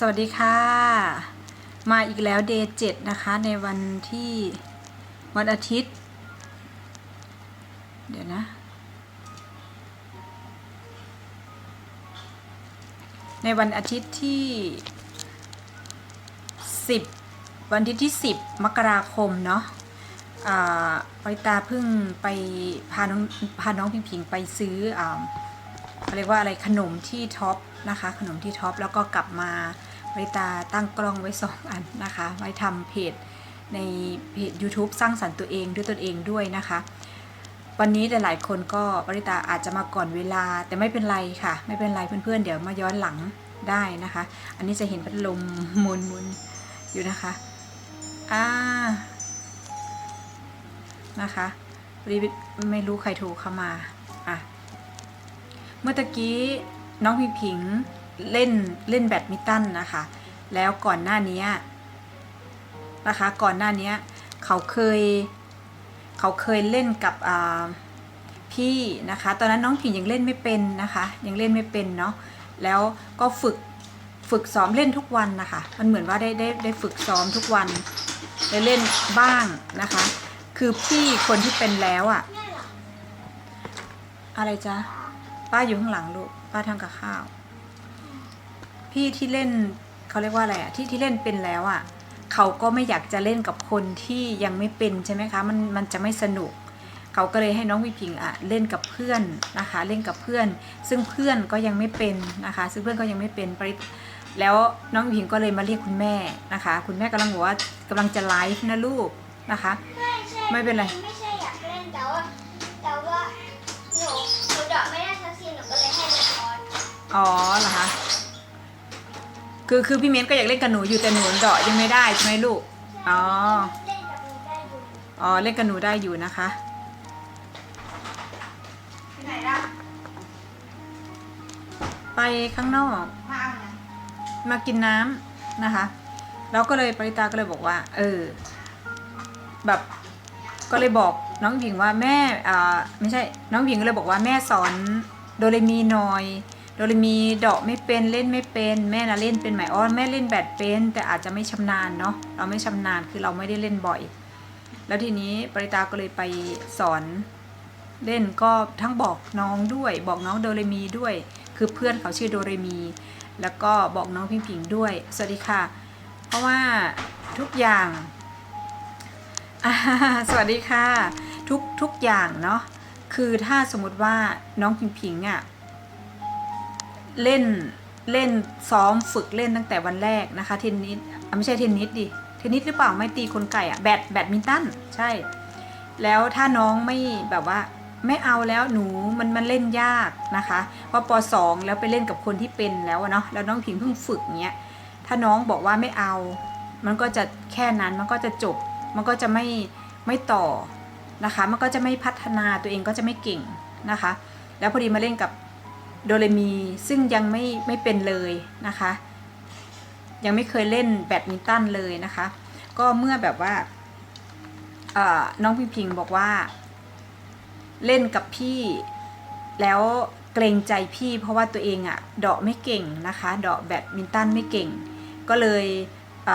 สวัสดีค่ะ มาอีกแล้วเดย์เจ็ดนะคะ ในวันที่วันอาทิตย์ เดี๋ยวนะ ในวันอาทิตย์ที่สิบวันอาทิตย์ที่สิบมกราคมเนาะอ่าปตาเพิ่งไปพาน้องพาน้องพิงพิงไปซื้ออ่าเขาเรียกว่าอะไรขนมที่ท็อปนะคะ ขนมที่ท็อปแล้วก็กลับมา ไว้ตาตั้งกล้องไว้สองอันนะคะ ไว้ทำเพจในเพจ YouTube สร้างสรรค์ตัวเองด้วยตนเองด้วยนะคะ วันนี้หลายๆคนก็บริตาอาจจะมาก่อนเวลาแต่ไม่เป็นไรค่ะ ไม่เป็นไรเพื่อนๆ เดี๋ยวมาย้อนหลังได้นะคะ อันนี้จะเห็นพัดลมหมุนๆอยู่นะคะอ่านะคะไม่รู้ใครโทรเข้ามาอะเมื่อตะกี้น้องพิงพิง เล่นเล่นแบดมินตันนะคะ แล้วก่อนหน้านี้นะคะก่อนหน้านี้เขาเคยเขาเคยเล่นกับพี่นะคะ ตอนนั้นน้องพิงยังเล่นไม่เป็นนะคะ ยังเล่นไม่เป็นเนาะแล้วก็ฝึกฝึกซ้อมเล่นทุกวันนะคะ มันเหมือนว่าได้ได้ได้ฝึกซ้อมทุกวันได้เล่นบ้างนะคะ คือพี่คนที่เป็นแล้วอะอะไรจ๊ะ ป้าอยู่ข้างหลังลูก ป้าทำกับข้าว พี่ที่เล่นเขาเรียกว่าอะไรอะที่ที่เล่นเป็นแล้วอะเขาก็ไม่อยากจะเล่นกับคนที่ยังไม่เป็นใช่ไหมคะมันมันจะไม่สนุก เขาก็เลยให้น้องวิพิงอะเล่นกับเพื่อนนะคะเล่นกับเพื่อน ซึ่งเพื่อนก็ยังไม่เป็นนะคะ ซึ่งเพื่อนก็ยังไม่เป็นปริแล้วน้องวิพิงก็เลยมาเรียกคุณแม่นะคะ คุณแม่กำลังบอกว่ากำลังจะไลฟ์นะลูกนะคะไม่ใช่ไม่เป็นไรไม่ใช่อยากเล่นแต่ว่าแต่ว่าหนูหนูเดาะไม่ได้สักทีหนูก็เลยให้เด็กนอนอ๋อเหรอคะ คือคือพี่เม้นก็อยากเล่นกับหนูอยู่แต่หนูเดาะยังไม่ได้ใช่ไหมลูก อ๋อ อ๋อเล่นกับหนูได้อยู่นะคะไหนล่ะไปข้างนอก มาเอาไหนมากินน้ำนะคะ เราก็เลยปริตาก็เลยบอกว่า เออ แบบก็เลยบอกน้องหญิงว่าแม่อ่าไม่ใช่น้องหญิงก็เลยบอกว่าแม่สอนโดเรมีหน่อย โดเรมีเดาะไม่เป็นเล่นไม่เป็นแม่นะเล่นเป็นไหมอ๋อนแม่เล่นแบดเป็น แต่อาจจะไม่ชำนาญเนาะเราไม่ชำนาญคือเราไม่ได้เล่นบ่อย แล้วทีนี้ปริตาก็เลยไปสอนเล่นก็ทั้งบอกน้องด้วย บอกน้องโดเรมีด้วย คือเพื่อนเขาชื่อโดเรมี แล้วก็บอกน้องพิงพิงด้วย สวัสดีค่ะ เพราะว่าทุกอย่างสวัสดีค่ะ ทุกทุกอย่างเนาะคือถ้าสมมติว่าน้องพิงพิงอะ่ะ เล่นเล่นซ้อมฝึกเล่นตั้งแต่วันแรกนะคะ เทนนิสไม่ใช่เทนนิสดิเทนนิสหรือเปล่าไม่ตีคนไก่อะแบดแบดมินตันใช่ แล้วถ้าน้องไม่แบบว่าไม่เอาแล้วหนูมันมันเล่นยากนะคะเพราะปสองแล้วไปเล่นกับคนที่เป็นแล้วเนาะแล้วน้องพิงเพิ่งฝึกเงี้ยถ้าน้องบอกว่าไม่เอา มันก็จะแค่นั้นมันก็จะจบ มันก็จะไม่ไม่ต่อนะคะ มันก็จะไม่พัฒนาตัวเองก็จะไม่เก่งนะคะ แล้วพอดีมาเล่นกับ โดเรมีซึ่งยังไม่ไม่เป็นเลยนะคะ ยังไม่เคยเล่นแบดมินตันเลยนะคะ ก็เมื่อแบบว่าน้องพิงพิงบอกว่า เล่นกับพี่แล้วเกรงใจพี่ เพราะว่าตัวเองอะเดาะไม่เก่งนะคะเดาะแบดมินตันไม่เก่ง ก็เลยเ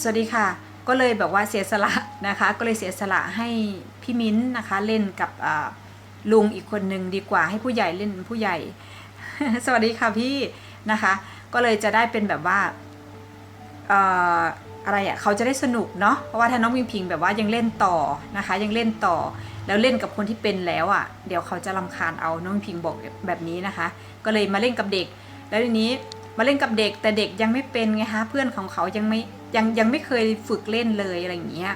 สวัสดีค่ะ ก็เลยแบบว่าเสียสละนะคะ ก็เลยเสียสละให้พี่มิ้นท์นะคะเล่นกับ ลุงอีกคนหนึ่งดีกว่าให้ผู้ใหญ่เล่นผู้ใหญ่ สวัสดีค่ะพี่นะคะ ก็เลยจะได้เป็นแบบว่าเอ่ออะไรอะ่ะเขาจะได้สนุกเนาะเพราะว่าถ้าน้องพิงพิงแบบว่ายังเล่นต่อนะคะ ยังเล่นต่อ แล้วเล่นกับคนที่เป็นแล้วอะ่ะ เดี๋ยวเขาจะรำคาญเอาน้องพิงพิงบอกแบบนี้นะคะ ก็เลยมาเล่นกับเด็ก แล้วทีนี้มาเล่นกับเด็กแต่เด็กยังไม่เป็นไงคะเพื่อนของเขายังไม่ยังยังไม่เคยฝึกเล่นเลยอะไรอย่างเงี้ย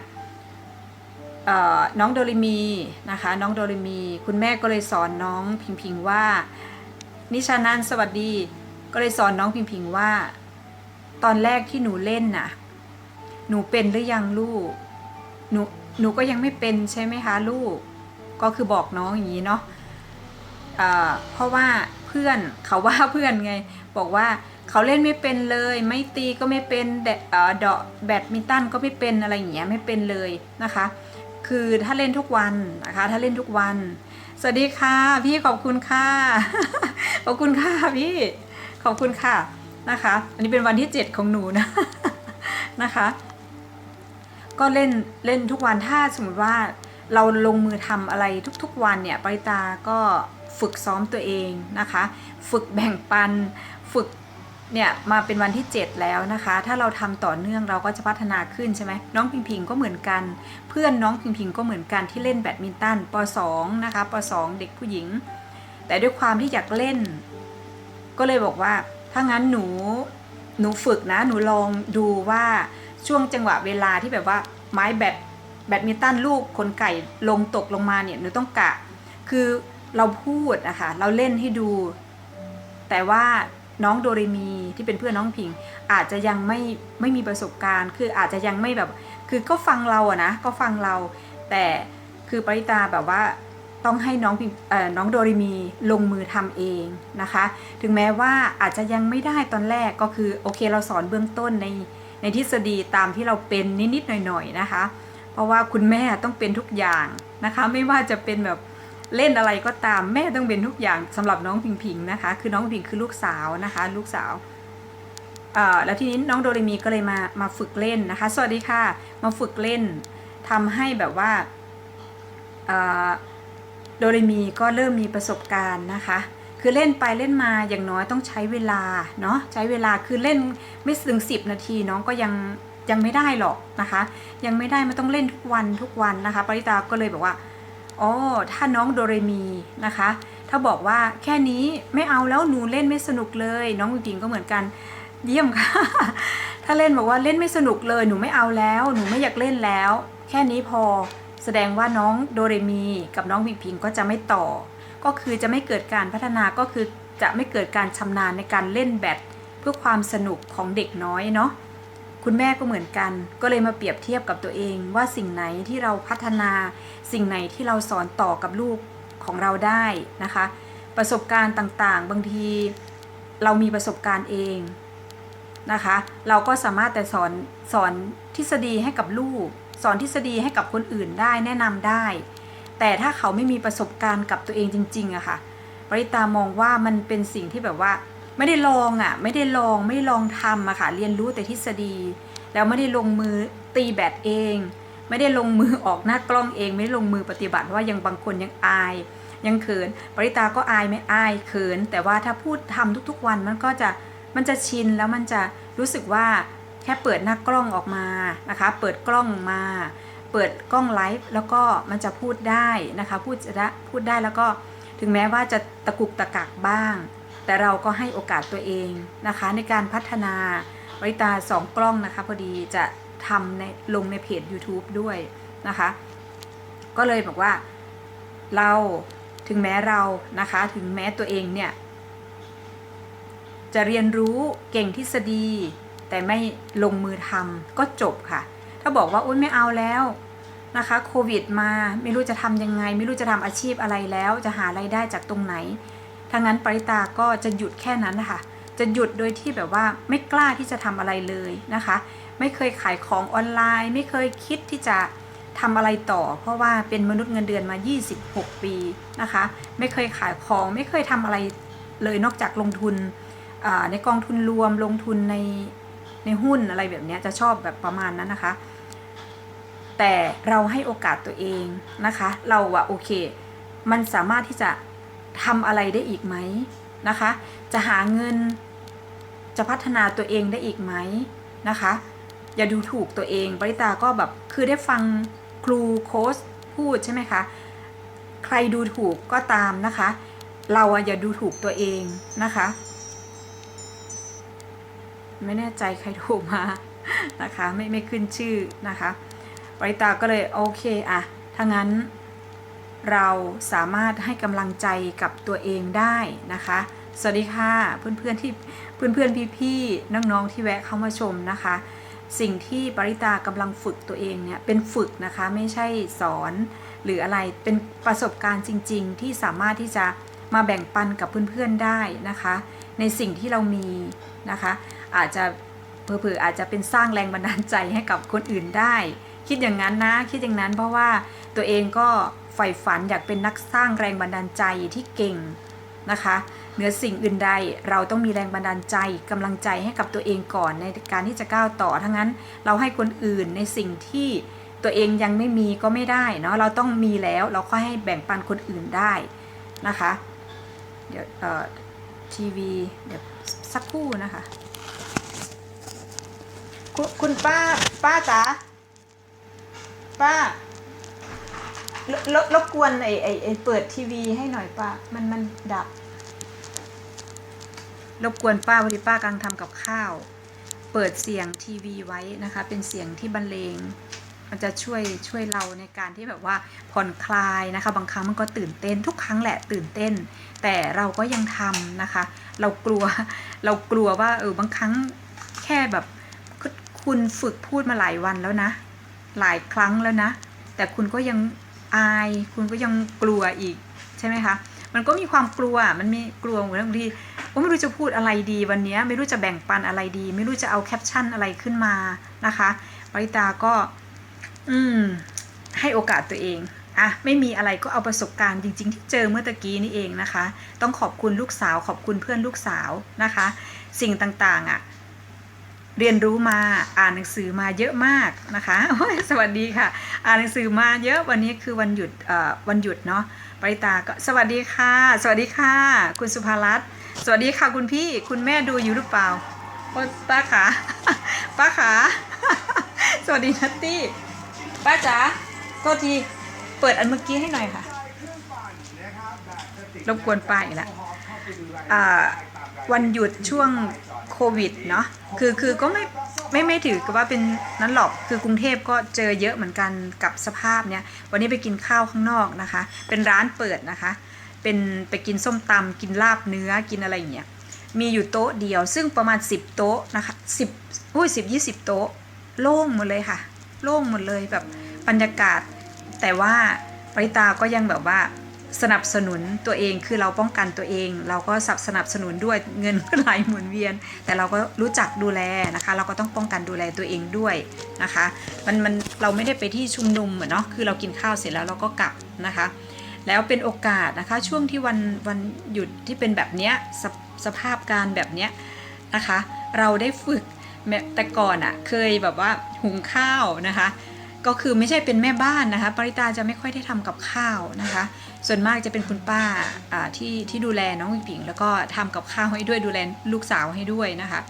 น้องโดเรมีนะคะน้องโดเรมี คุณแม่ก็เลยสอนน้องพิงพิงว่า นิชานันสวัสดี ก็เลยสอนน้องพิงพิงว่า ตอนแรกที่หนูเล่นน่ะหนูเป็นหรือยังลูกหนูหนูก็ยังไม่เป็นใช่ไหมคะลูก ก็คือบอกน้องอย่างนี้เนาะเอ่อเพราะว่าเพื่อนเขาว่าเพื่อนไง บอกว่าเขาเล่นไม่เป็นเลย ไม่ตีก็ไม่เป็นแดะเอ่อเดาะแบดมินตันก็ไม่เป็นอะไรอย่างเงี้ยไม่เป็นเลยนะคะ คือถ้าเล่นทุกวันนะคะ ถ้าเล่นทุกวัน สวัสดีค่ะ พี่ขอบคุณค่ะ ขอบคุณค่ะพี่ ขอบคุณค่ะนะคะ อันนี้เป็นวันที่ 7 ของหนูนะนะคะ ก็เล่นเล่นทุกวันถ้าสมมติว่าเราลงมือทำอะไรทุกๆวันเนี่ยปริตาก็ฝึกซ้อมตัวเองนะคะ ฝึกแบ่งปันฝึกเนี่ยมาเป็นวันที่ 7 แล้วนะคะ ถ้าเราทำต่อเนื่องเราก็จะพัฒนาขึ้นใช่ไหมน้องพิงพิงก็เหมือนกัน เพื่อนน้องพิงพิงก็เหมือนกันที่เล่นแบดมินตันป .2 นะคะป .2 เด็กผู้หญิง แต่ด้วยความที่อยากเล่น ก็เลยบอกว่าถ้างั้นหนูหนูฝึกนะหนูลองดูว่าช่วงจังหวะเวลาที่แบบว่าไม้แบดแบดมินตันลูกขนไก่ลงตกลงมาเนี่ยหนูต้องกะ คือเราพูดนะคะเราเล่นให้ดู แต่ว่าน้องโดเรมีที่เป็นเพื่อนน้องพิง อาจจะยังไม่ไม่มีประสบการณ์ คืออาจจะยังไม่แบบ คือก็ฟังเราอะนะก็ฟังเรา แต่คือปริตาแบบว่าต้องให้น้องน้องโดเรมีลงมือทำเองนะคะ ถึงแม้ว่าอาจจะยังไม่ได้ตอนแรกก็คือโอเคเราสอนเบื้องต้นในในทฤษฎีตามที่เราเป็นนิดๆหน่อยๆนะคะ เพราะว่าคุณแม่ต้องเป็นทุกอย่างนะคะ ไม่ว่าจะเป็นแบบเล่นอะไรก็ตามแม่ต้องเป็นทุกอย่างสำหรับน้องพิงพิงนะคะ คือน้องพิงคือลูกสาวนะคะ ลูกสาว แล้วทีนี้น้องโดเรมีก็เลยมามาฝึกเล่นนะคะ สวัสดีค่ะ มาฝึกเล่นทำให้แบบว่าโดเรมีก็เริ่มมีประสบการณ์นะคะ คือเล่นไปเล่นมาอย่างน้อยต้องใช้เวลาเนาะใช้เวลาคือเล่นไม่ถึง 10 นาทีน้องก็ยังยังไม่ได้หรอกนะคะ ยังไม่ได้มันต้องเล่นทุกวันทุกวันนะคะปริตาก็เลยบอกว่าอ๋อถ้าน้องโดเรมีนะคะ ถ้าบอกว่าแค่นี้ไม่เอาแล้วหนูเล่นไม่สนุกเลย น้องจริงก็เหมือนกัน เยี่ยมค่ะ ถ้าเล่นบอกว่าเล่นไม่สนุกเลยหนูไม่เอาแล้ว หนูไม่อยากเล่นแล้ว แค่นี้พอ แสดงว่าน้องโดเรมีกับน้องพิงพิงก็จะไม่ต่อ ก็คือจะไม่เกิดการพัฒนาก็คือจะไม่เกิดการชำนาญในการเล่นแบดเพื่อความสนุกของเด็กน้อยเนาะคุณแม่ก็เหมือนกัน ก็เลยมาเปรียบเทียบกับตัวเอง ว่าสิ่งไหนที่เราพัฒนา สิ่งไหนที่เราสอนต่อกับลูกของเราได้นะคะ ประสบการณ์ต่างๆ บางที เรามีประสบการณ์เอง นะคะ เราก็สามารถแต่สอนสอนทฤษฎีให้กับลูก สอนทฤษฎีให้กับคนอื่นได้แนะนำได้ แต่ถ้าเขาไม่มีประสบการณ์กับตัวเองจริงๆอะค่ะปริตามองว่ามันเป็นสิ่งที่แบบว่าไม่ได้ลองอะไม่ได้ลองไม่ได้ลองทำอะค่ะเรียนรู้แต่ทฤษฎี แล้วไม่ได้ลงมือตีแบตเอง ไม่ได้ลงมือออกหน้ากล้องเอง ไม่ได้ลงมือปฏิบัติเพราะว่ายังบางคนยังอาย ยังเขิน ปริตาก็อายไม่อายเขิน แต่ว่าถ้าพูดทำทุกๆวันมันก็จะ มันจะชินแล้วมันจะรู้สึกว่าแค่เปิดหน้ากล้องออกมานะคะ เปิดกล้องมา เปิดกล้องไลฟ์แล้วก็มันจะพูดได้นะคะ พูดจะพูดได้แล้วก็ถึงแม้ว่าจะตะกุกตะกักบ้าง แต่เราก็ให้โอกาสตัวเองนะคะ ในการพัฒนาบริตาสองกล้องนะคะ พอดีจะทำในลงในเพจ YouTube ด้วยนะคะ ก็เลยบอกว่าเราถึงแม้เรานะคะ ถึงแม้ตัวเองเนี่ย จะเรียนรู้เก่งทฤษฎี แต่ไม่ลงมือทำก็จบค่ะ ถ้าบอกว่าอุ้ยไม่เอาแล้วนะคะโควิดมาไม่รู้จะทำยังไง ไม่รู้จะทำอาชีพอะไรแล้ว จะหาไรายได้จากตรงไหนถ้างั้นปริตาก็จะหยุดแค่นั้นนะคะจะหยุดโดยที่แบบว่าไม่กล้าที่จะทำอะไรเลยนะคะ ไม่เคยขายของออนไลน์ ไม่เคยคิดที่จะทำอะไรต่อ เพราะว่าเป็นมนุษย์เงินเดือนมา 26 ปีนะคะ ไม่เคยขายของไม่เคยทำอะไรเลยนอกจากลงทุน ในกองทุนรวมลงทุนในในหุ้นอะไรแบบนี้จะชอบแบบประมาณนั้นนะคะ แต่เราให้โอกาสตัวเองนะคะ เราอะโอเค มันสามารถที่จะทำอะไรได้อีกไหมนะคะ จะหาเงินจะพัฒนาตัวเองได้อีกไหมนะคะ อย่าดูถูกตัวเองปริตาก็แบบคือได้ฟังครูโค้ชพูดใช่ไหมคะ ใครดูถูกก็ตามนะคะ เราอะอย่าดูถูกตัวเองนะคะ ไม่แน่ใจใครโทรมานะคะไม่ไม่ขึ้นชื่อนะคะปริตาก็เลยโอเคอะถ้างั้นเราสามารถให้กำลังใจกับตัวเองได้นะคะ สวัสดีค่ะเพื่อนๆที่เพื่อนๆพี่ๆน้องๆที่แวะเข้ามาชมนะคะ สิ่งที่ปริตากำลังฝึกตัวเองเนี่ยเป็นฝึกนะคะไม่ใช่สอนหรืออะไรเป็นประสบการณ์จริง ๆ ที่สามารถที่จะมาแบ่งปันกับเพื่อนๆได้นะคะ ในสิ่งที่เรามีนะคะ อาจจะเผื่อๆอาจจะเป็นสร้างแรงบันดาลใจให้กับคนอื่นได้ คิดอย่างนั้นนะ คิดอย่างนั้นเพราะว่าตัวเองก็ใฝ่ฝันอยากเป็นนักสร้างแรงบันดาลใจที่เก่งนะคะเหนือสิ่งอื่นใดเราต้องมีแรงบันดาลใจกำลังใจให้กับตัวเองก่อนในการที่จะก้าวต่อทั้งนั้นเราให้คนอื่นในสิ่งที่ตัวเองยังไม่มีก็ไม่ได้เนาะเราต้องมีแล้วเราค่อยให้แบ่งปันคนอื่นได้นะคะ เดี๋ยวเอ่อทีวีเดี๋ยวสักครู่นะคะ คุณคุณป้า ป้าจ๋าป้ารรรบกวนไอไอไอเปิดทีวีให้หน่อยป้า มันมันดับ รบกวนป้าพอดีป้ากำลังทำกับข้าว เปิดเสียงทีวีไว้นะคะ เป็นเสียงที่บรรเลง มันจะช่วยช่วยเราในการที่แบบว่าผ่อนคลายนะคะ บางครั้งมันก็ตื่นเต้นทุกครั้งแหละตื่นเต้น แต่เราก็ยังทำนะคะ เรากลัวเรากลัวว่าเออบางครั้งแค่แบบ คุณฝึกพูดมาหลายวันแล้วนะ หลายครั้งแล้วนะ แต่คุณก็ยังอาย คุณก็ยังกลัวอีกใช่ไหมคะมันก็มีความกลัว มันมีกลัวเหมือนบางทีโอ้ไม่รู้จะพูดอะไรดีวันนี้ ไม่รู้จะแบ่งปันอะไรดี ไม่รู้จะเอาแคปชั่นอะไรขึ้นมานะคะปริตาก็ อืม ให้โอกาสตัวเองอะไม่มีอะไรก็เอาประสบการณ์จริง ๆ ที่เจอเมื่อตะกี้นี่เองนะคะ ต้องขอบคุณลูกสาว ขอบคุณเพื่อนลูกสาวนะคะ สิ่งต่างๆอะ เรียนรู้มาอ่านหนังสือมาเยอะมากนะคะสวัสดีค่ะ อ่านหนังสือมาเยอะวันนี้คือวันหยุดวันหยุดเนาะปริตาก็สวัสดีค่ะ สวัสดีค่ะ คุณสุภารัตน์สวัสดีค่ะคุณพี่คุณแม่ดูอยู่หรือเปล่าโอ้ป้าขาป้าขาสวัสดีนัตตี้ป้าจ๋าโทษทีเปิดอันเมื่อกี้ให้หน่อยค่ะรบกวนป้าอีกแล้วอ่า วันหยุดช่วงโควิดเนาะคือคือก็ไม่ไม่ไม่ถือกับว่าเป็นนั้นหรอกคือกรุงเทพก็เจอเยอะเหมือนกันกับสภาพเนี้ยวันนี้ไปกินข้าวข้างนอกนะคะ เป็นร้านเปิดนะคะ เป็นไปกินส้มตำกินลาบเนื้อกินอะไรอย่างเงี้ยมีอยู่โต๊ะเดียว ซึ่งประมาณ 10 โต๊ะนะคะ10อุ้ย10 20โต๊ะ โล่งหมดเลยค่ะ โล่งหมดเลยแบบบรรยากาศ แต่ว่าปริตาก็ยังแบบว่า สนับสนุนตัวเองคือเราป้องกันตัวเอง เราก็สับสนับสนุนด้วยเงินก็ไหลหมุนเวียน แต่เราก็รู้จักดูแลนะคะ เราก็ต้องป้องกันดูแลตัวเองด้วยนะคะมันมันเราไม่ได้ไปที่ชุมนุมเนาะคือเรากินข้าวเสร็จแล้วเราก็กลับนะคะ แล้วเป็นโอกาสนะคะช่วงที่วันวันหยุดที่เป็นแบบเนี้ยสภสภาพการแบบเนี้ยนะคะ เราได้ฝึกแม้แต่ก่อนอะ่ะเคยแบบว่าหุงข้าวนะคะ ก็คือไม่ใช่เป็นแม่บ้านนะคะ ปริตาจะไม่ค่อยได้ทำกับข้าวนะคะ ส่วนมากจะเป็นคุณป้าที่ที่ดูแลน้องวิปิงแล้วก็ทำกับข้าวให้ด้วยดูแลลูกสาวให้ด้วยนะคะ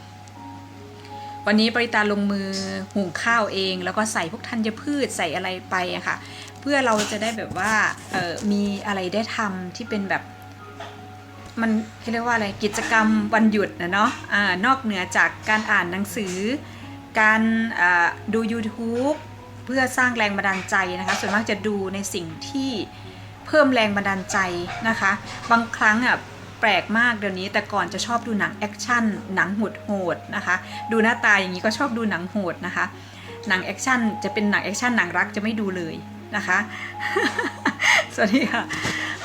วันนี้ปริตาลงมือหุงข้าวเอง แล้วก็ใส่พวกธัญพืชใส่อะไรไปอะค่ะ เพื่อเราจะได้แบบว่ามีอะไรได้ทำที่เป็นแบบมันเรียกว่าอะไรกิจกรรมวันหยุดนะเนาะอ่านอกเหนือจากการอ่านหนังสือ การดู YouTube พื่อสร้างแรงบันดาลใจนะคะ ส่วนมากจะดูในสิ่งที่เพิ่มแรงบันดาลใจนะคะ บางครั้งอะแปลกมากเดี๋ยวนี้แต่ก่อนจะชอบดูหนังแอคชั่นหนังโหดโหดๆนะคะ ดูหน้าตาอย่างนี้ก็ชอบดูหนังโหดนะคะ หนังแอคชั่นจะเป็นหนังแอคชั่นหนังรักจะไม่ดูเลยนะคะ สวัสดีค่ะ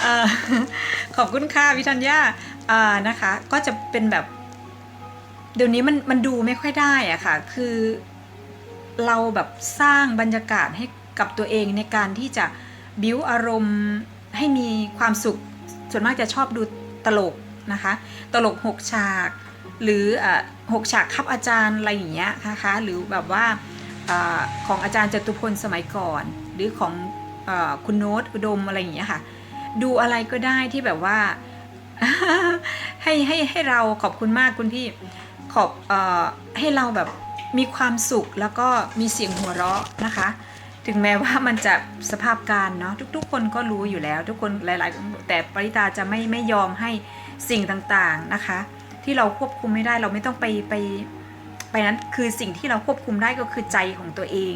ออขอบคุณค่ะวิทัญญาอ่านะคะ ก็จะเป็นแบบ เดี๋ยวนี้มันมันดูไม่ค่อยได้อะค่ะ คือ เราแบบสร้างบรรยากาศให้กับตัวเองในการที่จะบิวอารมณ์ให้มีความสุข ส่วนมากจะชอบดูตลกนะคะ ตลกหกฉาก หรือหกฉากครับอาจารย์อะไรอย่างเงี้ยนะคะ หรือแบบว่าอของอาจารย์จตุพลสมัยก่อน หรือของอคุณโน้ตอุดมอะไรอย่างเงี้ยค่ะ ดูอะไรก็ได้ที่แบบว่าให้ให้ให้เราขอบคุณมากคุณพี่ขอบอให้เราแบบ มีความสุขแล้วก็มีเสียงหัวเราะนะคะ ถึงแม้ว่ามันจะสภาพการเนาะทุกๆ คนก็รู้อยู่แล้ว ทุกคนหลายๆ แต่ปริตาจะไม่ไม่ยอมให้สิ่งต่างๆนะคะ ที่เราควบคุมไม่ได้เราไม่ต้องไปไปไปนั้นคือสิ่งที่เราควบคุมได้ก็คือใจของตัวเอง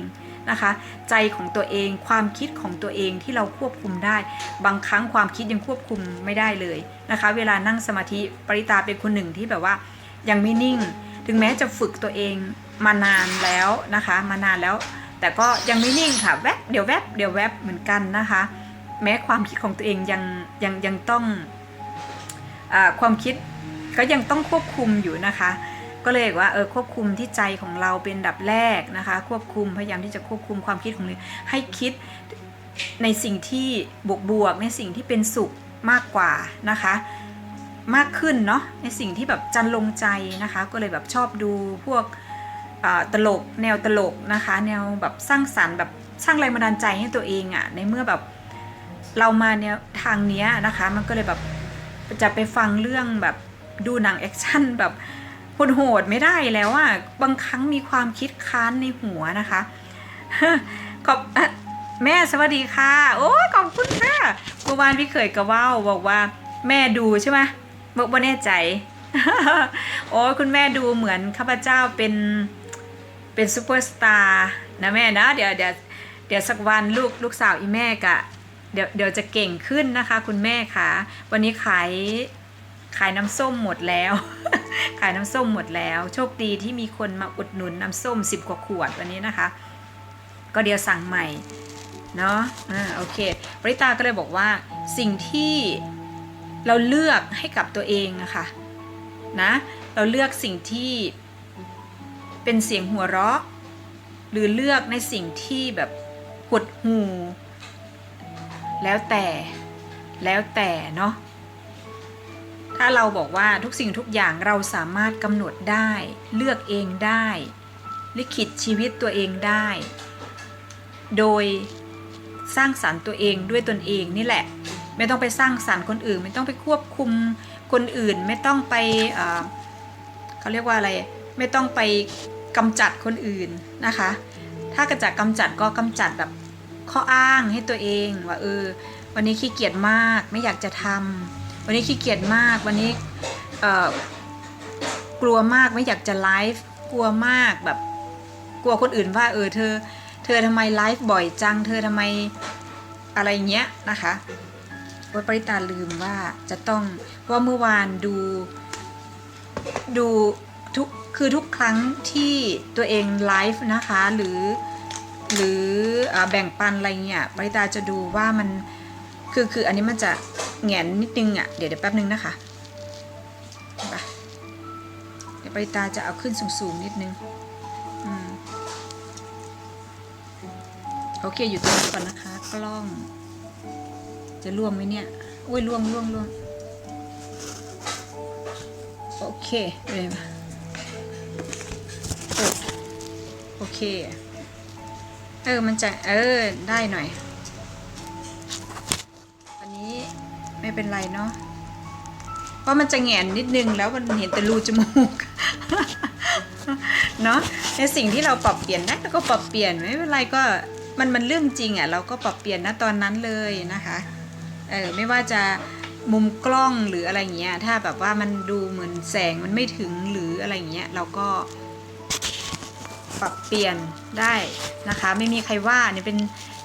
นะคะ ใจของตัวเองความคิดของตัวเองที่เราควบคุมได้ บางครั้งความคิดยังควบคุมไม่ได้เลยนะคะ เวลานั่งสมาธิปริตาเป็นคนหนึ่งที่แบบว่ายังไม่นิ่ง ถึงแม้จะฝึกตัวเอง มานานแล้วนะคะ มานานแล้ว แต่ก็ยังไม่นิ่งค่ะแวบเดี๋ยวแวบเดี๋ยวแวบเหมือนกันนะคะ แม้ความคิดของตัวเองยังยังยังต้องอความคิดก็ยังต้องควบคุมอยู่นะคะ ก็เลยว่าเออควบคุมที่ใจของเราเป็นดับแรกนะคะ ควบคุมพยายามที่จะควบคุมความคิดของเราให้คิดในสิ่งที่บวกบวกๆในสิ่งที่เป็นสุขมากกว่านะคะ มากขึ้นเนาะในสิ่งที่แบบจันลงใจนะคะ ก็เลยแบบชอบดูพวก ตลกแนวตลกนะคะ แนวแบบสร้างสรรค์แบบสร้างแรงบันดาลใจให้ตัวเองอะ่ะในเมื่อแบบเรามาแนวทางเนี้ยนะคะ มันก็เลยแบบจะไปฟังเรื่องแบบดูหนังแอคชั่นแบบโหดไม่ได้แล้วอะ่ะบางครั้งมีความคิดค้านในหัวนะคะขอบแม่สวัสดีค่ะ โอ้ขอบคุณค่ะเมื่อวานพี่เขยกระว่าวบอกว่าแม่ดูใช่ไหมบอกว่าแน่ใจ โอ้คุณแม่ดูเหมือนข้าพเจ้าเป็น เป็นซูเปอร์สตาร์นะแม่นะเดี๋ยวเดี๋ยวเดี๋ยวสักวันลูกลูกสาวอีแม่กะเดี๋ยวเดี๋ยวจะเก่งขึ้นนะคะ คุณแม่ค่ะ วันนี้ขายขายน้ำส้มหมดแล้ว ขายน้ำส้มหมดแล้ว โชคดีที่มีคนมาอุดหนุนน้ำส้ม10กว่าขวดวันนี้นะคะ ก็เดี๋ยวสั่งใหม่เนาะอ่าโอเคบริตาก็เลยบอกว่าสิ่งที่เราเลือกให้กับตัวเองอะค่ะนะเราเลือกสิ่งที่ เป็นเสียงหัวเราะ หรือเลือกในสิ่งที่แบบหดหูแล้วแต่แล้วแต่เนาะถ้าเราบอกว่าทุกสิ่งทุกอย่างเราสามารถกำหนดได้ เลือกเองได้ ลิขิตชีวิตตัวเองได้ โดยสร้างสรรค์ตัวเองด้วยตนเองนี่แหละ ไม่ต้องไปสร้างสรรค์คนอื่น ไม่ต้องไปควบคุมคนอื่น ไม่ต้องไปเเขาเรียกว่าอะไร ไม่ต้องไปกำจัดคนอื่นนะคะ ถ้ากระจัดกำจัดก็กำจัดแบบข้ออ้างให้ตัวเองว่าเออวันนี้ขี้เกียจมากไม่อยากจะทำวันนี้ขี้เกียจมาก วันนี้เออกลัวมากไม่อยากจะไลฟ์กลัวมากแบบกลัวคนอื่นว่าเออเธอ เธอทำไมไลฟ์บ่อยจัง เธอทำไมอะไรเงี้ยนะคะว่าปริตาลืมว่าจะต้องว่าเมื่อวานดูดูทุก คือทุกครั้งที่ตัวเองไลฟ์นะคะหรือหรือแบ่งปันอะไรเงี้ยปริตาจะดูว่ามันคือคืออันนี้มันจะแงนนิดนึงอะ่ะเดี๋ยวเดี๋ยวแป๊บนึงนะคะเดี๋ยวปริตาจะเอาขึ้นสูงๆนิดนึงอืมโอเคอยู่ตรงนี้ก่อนนะคะ กล้อง จะล่วงไหมเนี่ยโอ้ยล่วงล่วงล่วงโอเคเลย โอเค เออ มันจะ เออ ได้หน่อย อันนี้ไม่เป็นไรเนาะ เพราะมันจะแงนนิดนึงแล้วมันเห็นแต่รูจมูก เนาะในสิ่งที่เราปรับเปลี่ยนได้เราก็ปรับเปลี่ยนไม่เป็นไรก็มันมันเรื่องจริงอะเราก็ปรับเปลี่ยนณตอนนั้นเลยนะคะ เออไม่ว่าจะมุมกล้องหรืออะไรเงี้ยถ้าแบบว่ามันดูเหมือนแสงมันไม่ถึงหรืออะไรเงี้ยเราก็ ปรับเปลี่ยนได้นะคะ ไม่มีใครว่าเนี่ยเป็น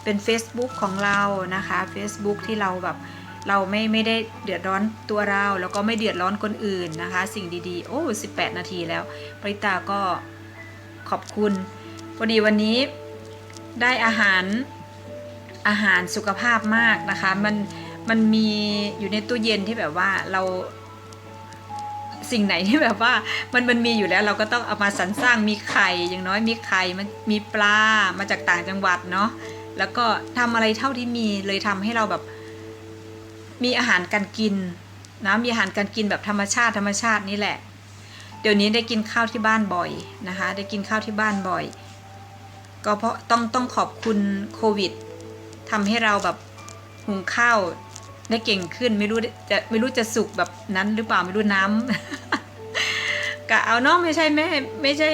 เป็น Facebook ของเรานะคะ Facebook ที่เราแบบเราไม่ไม่ได้เดือดร้อนตัวเรา แล้วก็ไม่เดือดร้อนคนอื่นนะคะ สิ่งดีๆ โอ้ 18 นาทีแล้วปริตาก็ขอบคุณพอดีวันนี้ได้อาหารอาหารสุขภาพมากนะคะ มันมันมีอยู่ในตู้เย็นที่แบบว่าเรา สิ่งไหนที่แบบว่ามันมันมีอยู่แล้วเราก็ต้องเอามาสรรสร้างมีไข่อย่างน้อยมีไข่มันมีปลามาจากต่างจังหวัดเนาะแล้วก็ทำอะไรเท่าที่มีเลยทำให้เราแบบ มีอาหารการกินนะมีอาหารการกินแบบธรรมชาติธรรมชาตินี่แหละ เดี๋ยวนี้ได้กินข้าวที่บ้านบ่อยนะคะ ได้กินข้าวที่บ้านบ่อย ก็เพราะต้องต้องขอบคุณโควิดทำให้เราแบบหุงข้าว ได้เก่งขึ้นไม่รู้จะไม่รู้จะสุกแบบนั้นหรือเปล่าไม่รู้น้ำกะเอาเนาะไม่ใช่แม่ไม่ใช่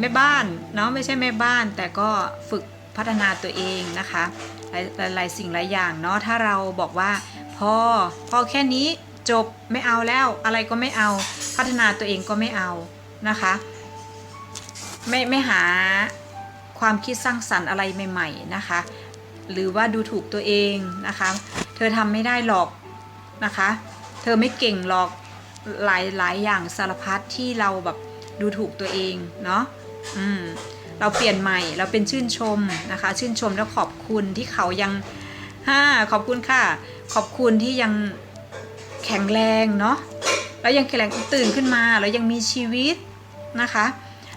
แม่บ้านเนาะไม่ใช่แม่บ้าน แต่ก็ฝึกพัฒนาตัวเองนะคะหลายหลายสิ่งหลายอย่างเนาะถ้าเราบอกว่าพอพอแค่นี้จบไม่เอาแล้วอะไรก็ไม่เอาพัฒนาตัวเองก็ไม่เอานะคะไม่ไม่หาความคิดสร้างสรรค์อะไรใหม่ ๆนะคะ หรือว่าดูถูกตัวเองนะคะ ธอทำไม่ได้หรอกนะคะ เธอไม่เก่งหรอกหลายหลายอย่างสารพัดที่เราแบบดูถูกตัวเองเนาะอืมเราเปลี่ยนใหม่เราเป็นชื่นชมนะคะ ชื่นชมแล้วขอบคุณที่เขายังฮ่าขอบคุณค่ะ ขอบคุณที่ยังแข็งแรงเนาะแล้วยังแข็งแรงตื่นขึ้นมาแล้วยังมีชีวิตนะคะ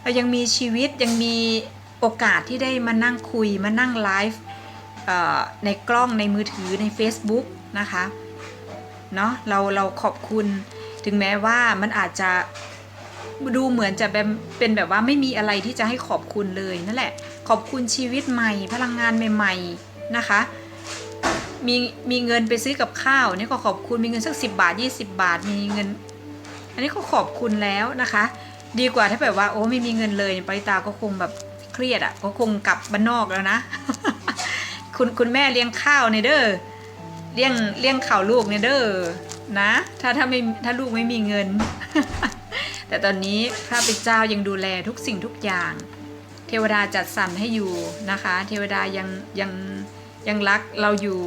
เรายังมีชีวิตยังมีโอกาสที่ได้มานั่งคุยมานั่งไลฟ์ ในกล้องในมือถือใน Facebook นะคะเนาะเราเราขอบคุณถึงแม้ว่ามันอาจจะดูเหมือนจะเป็นแบบว่าไม่มีอะไรที่จะให้ขอบคุณเลยนั่นแหละ ขอบคุณชีวิตใหม่ พลังงานใหม่ ๆนะคะ มีมีเงินไปซื้อกับข้าวนี่ก็ขอบคุณมีเงินสักสิบาท 20 บาท มีเงิน อันนี้ก็ขอบคุณแล้วนะคะ ดีกว่าถ้าแบบว่าโอ้ไม่มีเงินเลยปริตาก็คงแบบเครียดอะ่ะก็คงกลับบ้านนอกแล้วนะ คุณคุณแม่เลี้ยงข้าวในเด้อเลี้ยงเลี้ยงข่าวลูกในเด้อนะ ถ้าถ้าไม่ถ้าลูกไม่มีเงิน แต่ตอนนี้พระป็นเจ้ายังดูแลทุกสิ่งทุกอย่าง เทวดาจัดสรรให้อยู่นะคะ เทวดายังยังยังรักเราอยู่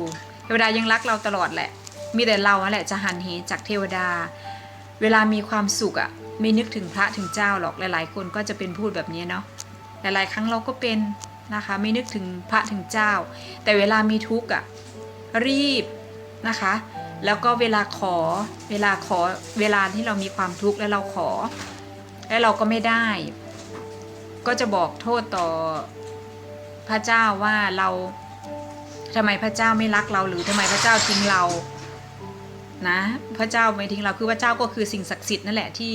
เทวดายังรักเราตลอดแหละ มีแต่เราแหละจะหันเหจากเทวดา เวลามีความสุขอะไม่นึกถึงพระถึงเจ้าหรอกหลาย ๆ คนก็จะเป็นพูดแบบนี้เนาะหลายๆ ครั้งเราก็เป็น นะคะ ไม่นึกถึงพระถึงเจ้า แต่เวลามีทุกข์อะรีบนะคะ แล้วก็เวลาขอเวลาขอเวลาที่เรามีความทุกข์แล้วเราขอ แล้วเราก็ไม่ได้ ก็จะบอกโทษต่อพระเจ้าว่าเราทำไมพระเจ้าไม่รักเราหรือทำไมพระเจ้าทิ้งเรานะพระเจ้าไม่ทิ้งเราคือพระเจ้าก็คือสิ่งศักดิ์สิทธิ์นั่นแหละที่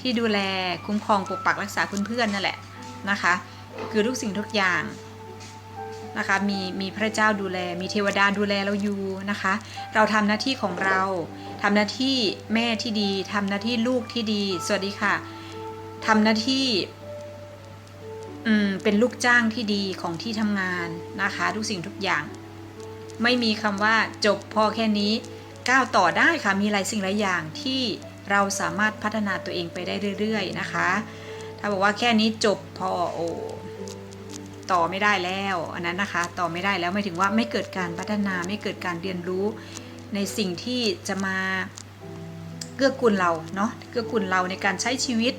ที่ดูแลคุ้มครองปกปักรักษาเพื่อนๆนั่นแหละนะคะ คือทุกสิ่งทุกอย่างนะคะมีมีพระเจ้าดูแล มีเทวดาดูแลเราอยู่นะคะ เราทำหน้าที่ของเราทำหน้าที่แม่ที่ดีทำหน้าที่ลูกที่ดี สวัสดีค่ะทำหน้าที่อืมเป็นลูกจ้างที่ดีของที่ทำงานนะคะ ทุกสิ่งทุกอย่าง ไม่มีคำว่าจบพอแค่นี้ก้าวต่อได้ค่ะมีหลายสิ่งหลายอย่างที่เราสามารถพัฒนาตัวเองไปได้เรื่อย ๆ นะคะ ถ้าบอกว่าแค่นี้จบพอโอ ต่อไม่ได้แล้วอันนั้นนะคะ ต่อไม่ได้แล้วไม่ถึงว่าไม่เกิดการพัฒนาไม่เกิดการเรียนรู้ ในสิ่งที่จะมาเกื้อกูลเราเนาะเกื้อกูลเราในการใช้ชีวิต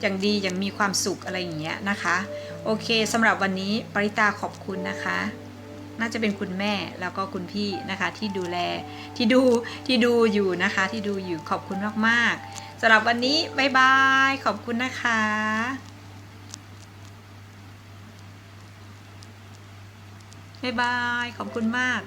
อย่างดีอย่างมีความสุขอะไรอย่างเงี้ยนะคะ โอเคสำหรับวันนี้ปริตาขอบคุณนะคะ น่าจะเป็นคุณแม่แล้วก็คุณพี่นะคะที่ดูแลที่ดูที่ดูอยู่นะคะ ที่ดูอยู่ขอบคุณมากๆสำหรับวันนี้บายบายขอบคุณนะคะ บายบาย ขอบคุณมาก